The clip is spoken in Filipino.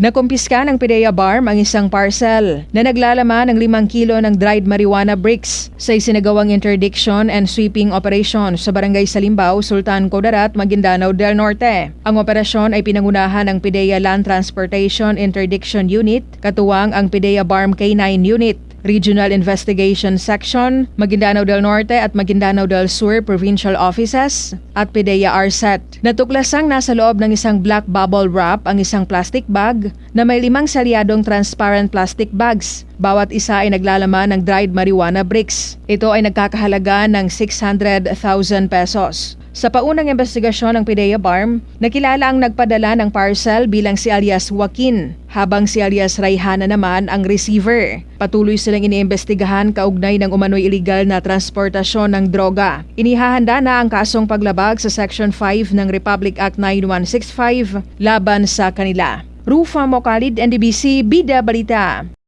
Nakumpiska ng PIDEA Barm ang isang parcel na naglalaman ng 5 kilo ng dried marijuana bricks sa isinagawang interdiction and sweeping operation sa Barangay Salimbao, Sultan Kudarat, Maguindanao del Norte. Ang operasyon ay pinangunahan ng PIDEA Land Transportation Interdiction Unit, katuwang ang PIDEA Barm K9 Unit. Regional Investigation Section, Maguindanao del Norte at Maguindanao del Sur Provincial Offices at PIDEA RSET. Natuklasang nasa loob ng isang black bubble wrap ang isang plastic bag na may limang salyadong transparent plastic bags. Bawat isa ay naglalaman ng dried marijuana bricks. Ito ay nagkakahalaga ng 600,000 pesos. Sa paunang investigasyon ng PIDEA BARM, nakilala ang nagpadala ng parcel bilang si alias Joaquin, habang si alias Rayhana naman ang receiver. Patuloy silang iniimbestigahan kaugnay ng umano'y illegal na transportasyon ng droga. Inihahanda na ang kasong paglabag sa Section 5 ng Republic Act 9165 laban sa kanila. Rufa Mokalid, NDBC, Bida Balita.